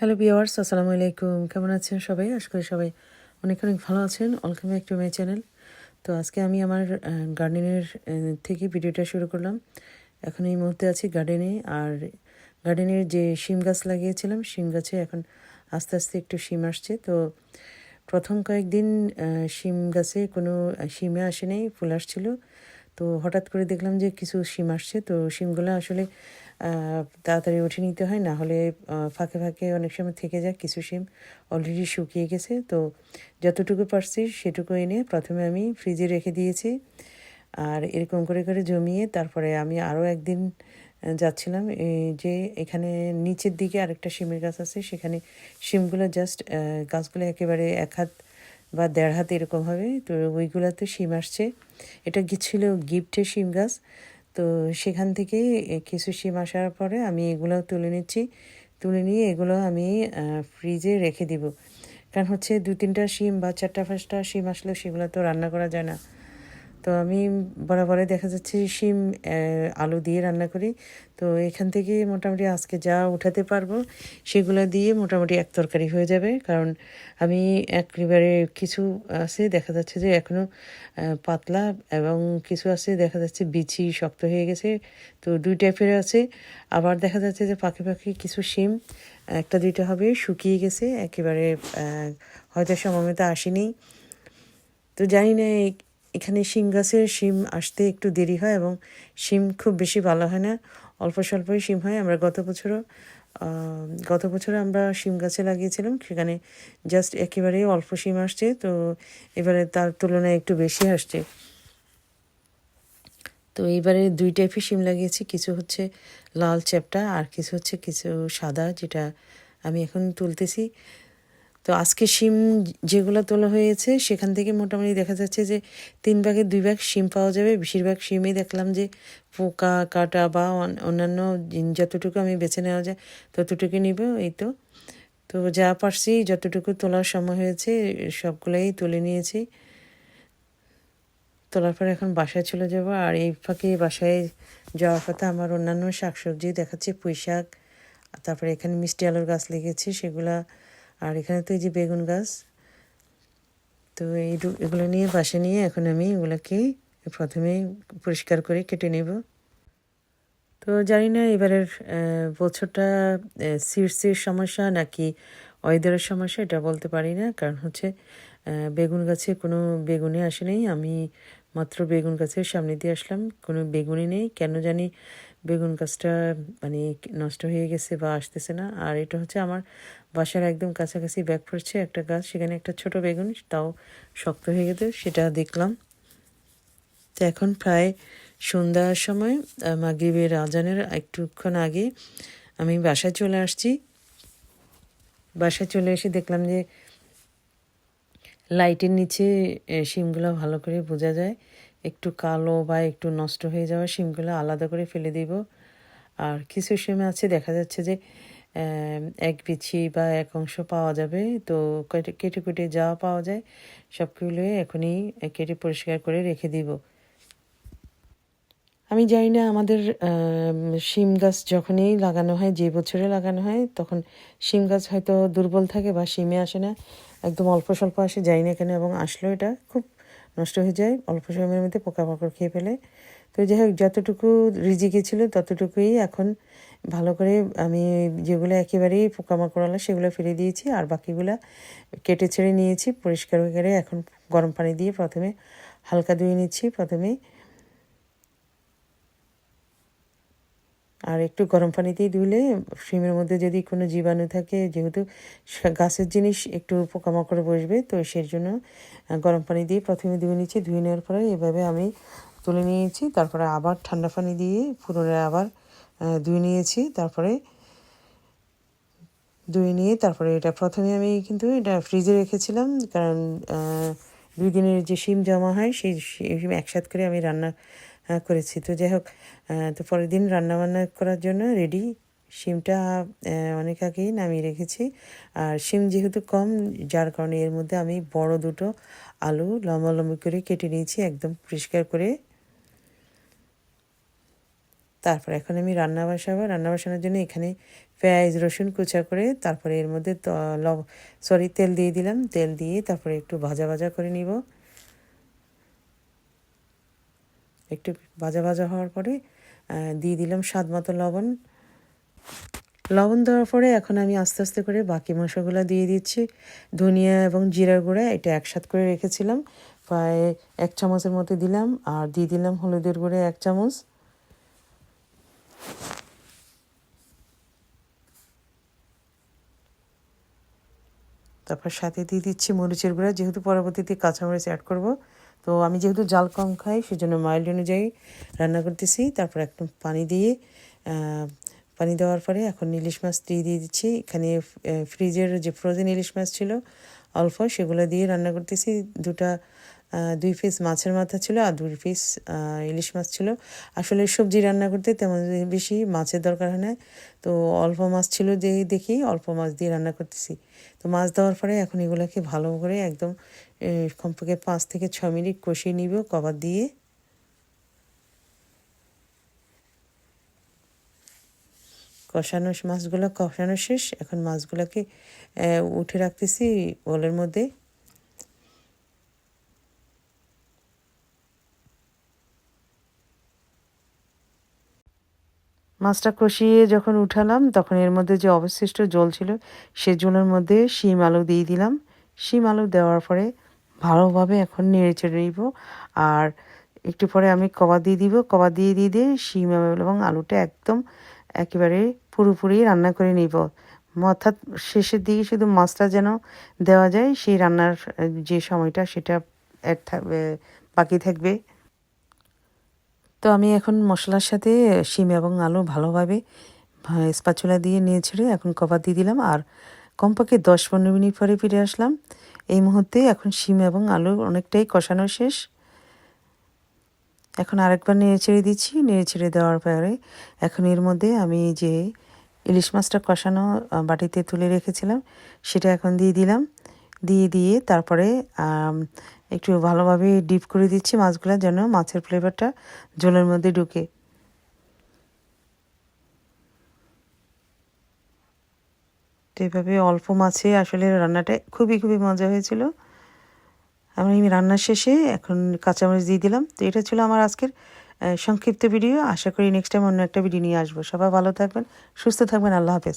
Hello বিয়ার্স আসসালামু আলাইকুম। কেমন আছেন সবাই? আশা করি সবাই অনেক অনেক ভালো আছেন। Welcome back to my channel তো আজকে আমি আমার গার্ডেনের থেকে ভিডিওটা শুরু করলাম। এখন এই মুহূর্তে আছি গার্ডেনে আর গার্ডেনের যে শিম গাছ লাগিয়েছিলাম, শিম গাছে এখন আস্তে আস্তে একটু শিম আসছে। তো প্রথম কয়েকদিন শিম গাছে কোনো শিমে আসে নেই, ফুল আসছিল। তো হঠাৎ করে দেখলাম যে কিছু শিম আসছে। তো শিমগুলো আসলে তাড়াতাড়ি উঠে নিতে হয়, না হলে ফাঁকে ফাঁকে অনেক সময় থেকে যায়, কিছু শিম অলরেডি শুকিয়ে গেছে। তো যতটুকু পারছি সেটুকু এনে প্রথমে আমি ফ্রিজে রেখে দিয়েছি আর এরকম করে করে জমিয়ে তারপরে আমি আরও একদিন যাচ্ছিলাম। যে এখানে নিচের দিকে আরেকটা শিমের গাছ আছে, সেখানে শিমগুলো জাস্ট গাছগুলো একেবারে এক হাত বা দেড় হাত এরকম হবে। তো ওইগুলোতে শিম আসছে। এটা ছিল গিফটের শিম গাছ। তো সেখান থেকে কিছু শিম আসার পরে আমি এগুলো তুলে নিচ্ছি। তুলে নিয়ে এগুলো আমি ফ্রিজে রেখে দিব। কারণ হচ্ছে দু তিনটা শিম বা চারটা পাঁচটা শিম আসলে সেগুলো তো রান্না করা যায় না। তো আমি বরাবরে দেখা যাচ্ছে শিম আলু দিয়ে রান্না করি। তো এখান থেকে মোটামুটি আজকে যা উঠাতে পারব, সেগুলো দিয়ে মোটামুটি এক তরকারি হয়ে যাবে। কারণ আমি একেবারে কিছু আছে, দেখা যাচ্ছে যে এখনও পাতলা এবং কিছু আছে, দেখা যাচ্ছে বিচি শক্ত হয়ে গেছে। তো দুই টাইপের আছে। আবার দেখা যাচ্ছে যে পাখি পাখি কিছু শিম, একটা দুইটা হবে, শুকিয়ে গেছে। একেবারে হয়তো সময়মতো আসেনি। তো জানি না এখানে শিম গাছের শিম আসতে একটু দেরি হয় এবং শিম খুব বেশি ভালো হয় না। অল্প স্বল্পই শিম হয়। আমরা গত বছরও গত বছর আমরা শিম গাছে লাগিয়েছিলাম। সেখানে জাস্ট একেবারে অল্প শিম আসছে। তো এবারে তার তুলনায় একটু বেশি আসছে। তো এইবারে দুই টাইপের শিম লাগিয়েছি। কিছু হচ্ছে লাল চ্যাপটা আর কিছু হচ্ছে কিছু সাদা যেটা আমি এখন তুলতেছি। তো আজকে শিম যেগুলো তোলা হয়েছে, সেখান থেকে মোটামুটি দেখা যাচ্ছে যে তিন ভাগে দুই ভাগ শিম পাওয়া যাবে। বেশিরভাগ শিমই দেখলাম যে পোকা, কাটা বা অন্যান্য যতটুকু আমি বেছে নেওয়া যায় ততটুকু নিব, এই তো। তো যা পারছি, যতটুকু তোলার সময় হয়েছে, সবগুলোই তুলে নিয়েছি। তোলার পর এখন বাসায় চলে যাব, আর এই ফাঁকে বাসায় যাওয়ার কথা আমার অন্যান্য শাকসবজি দেখাচ্ছে পুঁই শাক তারপরে এখানে মিষ্টি আলুর গাছ লেগেছে, সেগুলা আর এখানে তো এই যে বেগুন গাছ, তো এই এগুলো নিয়ে বাসে নিয়ে এখন আমি এগুলোকে প্রথমে পরিষ্কার করে কেটে নেব। তো জানি না এবারের বছরটা সিডসের সমস্যা নাকি ওয়েদারের সমস্যা এটা বলতে পারি না। কারণ হচ্ছে বেগুন গাছে কোনো বেগুনে আসে নেই। আমি মাত্র বেগুন গাছের সামনে দিয়ে আসলাম। কোনো বেগুনই নেই। কেন জানি বেগুন গাছটা মানে নষ্ট হয়ে গেছে বা আসতেছে না। আর এটা হচ্ছে আমার বাসার একদম কাছাকাছি ব্যাক পড়ছে একটা গাছ সেখানে একটা ছোট বেগুন তাও শক্ত হয়ে গেছে সেটা দেখলাম। তো এখন প্রায় সন্ধ্যার সময় মাগরিবের আজানের একটুক্ষণ আগে আমি বাসায় চলে আসছি। বাসায় চলে এসে দেখলাম যে লাইটের নিচে এ, শিমগুলো ভালো করে বোঝা যায়। একটু কালো বা একটু নষ্ট হয়ে যাওয়া শিমগুলো আলাদা করে ফেলে দিব। আর কিছু শিম আছে, দেখা যাচ্ছে যে এক বিছি বা এক অংশ পাওয়া যাবে। তো কেটে কেটে যা পাওয়া যায়, সবগুলো এখনই কেটে পরিষ্কার করে রেখে দিব। আমি জানি না আমাদের শিম গাছ যখনই লাগানো হয়, যে বছরে লাগানো হয়, তখন শিম গাছ হয়তো দুর্বল থাকে বা শিমে আসে না। একদম অল্প স্বল্প আসে যাই না কেন, এবং আসলেও এটা। খুব নষ্ট হয়ে যায়, অল্প সময়ের মধ্যে পোকামাকড় খেয়ে ফেলে। তো যাই হোক যতটুকু রিজিকে ছিল ততটুকুই এখন ভালো করে আমি যেগুলো একেবারেই পোকামাকড়ওয়ালা সেগুলো ফিরে দিয়েছি আর বাকিগুলো কেটে ছেড়ে নিয়েছি, পরিষ্কার করে এখন গরম পানি দিয়ে প্রথমে হালকা ধুয়ে নিচ্ছি। প্রথমে আর একটু গরম পানিতেই ধুলে শিমের মধ্যে যদি কোনো জীবাণু থাকে, যেহেতু গাছের জিনিস একটু পোকামাকড় বসবে, তো সেই জন্য গরম পানি দিয়ে প্রথমে ধুয়ে নিচ্ছি। ধুয়ে নেওয়ার পরে এভাবে আমি তুলে নিয়েছি। তারপরে আবার ঠান্ডা পানি দিয়ে পুনরায় আবার ধুয়ে নিয়েছি। তারপরে ধুয়ে নিয়ে তারপরে এটা প্রথমে আমি কিন্তু এটা ফ্রিজে রেখেছিলাম, কারণ দুই দিনের যে শিম জমা হয়, সেই শিম একসাথ করে আমি রান্না করেছি। তো যাই হোক তো পরের দিন রান্নাবান্না করার জন্য রেডি শিমটা অনেক আগেই নামিয়ে রেখেছি। আর শিম যেহেতু কম, যার কারণে এর মধ্যে আমি বড় দুটো আলু লম্বা লম্বি করে কেটে নিয়েছি, একদম পরিষ্কার করে। তারপর এখন আমি রান্না বসাবো। রান্না বসানোর জন্য এখানে পেঁয়াজ, রসুন কুচা করে তারপরে এর মধ্যে সরি তেল দিয়ে দিলাম। তেল দিয়ে তারপরে একটু ভাজা ভাজা করে নিব। একটু ভাজা ভাজা হওয়ার পরে দিয়ে দিলাম স্বাদ মতো লবণ। লবণ দেওয়ার পরে এখন আমি আস্তে আস্তে করে বাকি মশলাগুলো দিয়ে দিচ্ছি। ধনিয়া এবং জিরা গুঁড়া এটা একসাথ করে রেখেছিলাম। প্রায় এক চামচের মতো দিলাম আর দিয়ে দিলাম হলুদের গুঁড়ো এক চামচ। তারপর সাথে দিয়ে দিচ্ছি মরিচের গুঁড়া, যেহেতু পরবর্তীতে কাঁচামরিচ অ্যাড করব। তো আমি যেহেতু জাল কম খাই, সেজন্য মাইল্ড অনুযায়ী রান্না করতেছি। তারপর একটু পানি দিয়ে পানি দেওয়ার পরে এখন ইলিশ মাছ দিয়ে দিয়ে দিচ্ছি। এখানে ফ্রিজের যে ফ্রোজেন ইলিশ মাছ ছিল, অল্প, সেগুলো দিয়ে রান্না করতেছি। দুটা দুই পিস মাছের মাথা ছিল আর দুই পিস ইলিশ মাছ ছিল। আসলে সবজি রান্না করতে তেমন বেশি মাছের দরকার হয় না। তো অল্প মাছ ছিল যে দেখি অল্প মাছ দিয়ে রান্না করতেছি। তো মাছ দেওয়ার পরে এখন এগুলোকে ভালো করে একদম কমপক্ষে পাঁচ থেকে ছ মিনিট কষিয়ে নিব কভার দিয়ে। কষানো মাছগুলো, কষানো শেষ। এখন মাছগুলোকে উঠে রাখতেছি ওলের মধ্যে। মাছটা কষিয়ে যখন উঠালাম, তখন এর মধ্যে যে অবশিষ্ট জল ছিল সে জলের মধ্যে শিম আলু দিয়ে দিলাম। শিম আলু দেওয়ার পরে ভালোভাবে এখন নেড়ে চেড়ে নিব। আর একটু পরে আমি কবা দিয়ে দিব। কবা দিয়ে দিয়ে দিয়ে শিম এবং আলুটা একদম একেবারে পুরোপুরি রান্না করে নিব। অর্থাৎ শেষের দিকে শুধু মাছটা যেন দেওয়া যায়, সেই রান্নার যে সময়টা সেটা থাকবে, বাকি থাকবে। তো আমি এখন মশলার সাথে শিম এবং আলু ভালোভাবে স্পাচুলা দিয়ে নিয়ে ছেড়ে এখন কভার দিয়ে দিলাম। আর কমপক্ষে দশ পনেরো মিনিট পরে ফিরে আসলাম। এই মুহূর্তে এখন শিম এবং আলু অনেকটাই কষানো শেষ। এখন আরেকবার নেড়ে ছেড়ে দিচ্ছি। নেড়ে ছেড়ে দেওয়ার পরে এখন এর মধ্যে আমি যে ইলিশ মাছটা কষানো বাটিতে তুলে রেখেছিলাম, সেটা এখন দিয়ে দিলাম। দিয়ে দিয়ে তারপরে একটু ভালোভাবে ডিপ করে দিচ্ছি মাছগুলো যেন মাছের ফ্লেভারটা জলের মধ্যে ঢুকে। তো এভাবে অল্প মাছে আসলে রান্নাটা খুবই খুবই মজা হয়েছিল। আমি রান্নার শেষে এখন কাঁচামরিচ দিয়ে দিলাম। তো এটা ছিল আমার আজকের সংক্ষিপ্ত ভিডিও। আশা করি নেক্সট টাইম অন্য একটা ভিডিও নিয়ে আসব। সবাই ভালো থাকবেন, সুস্থ থাকবেন। আল্লাহ হাফেজ।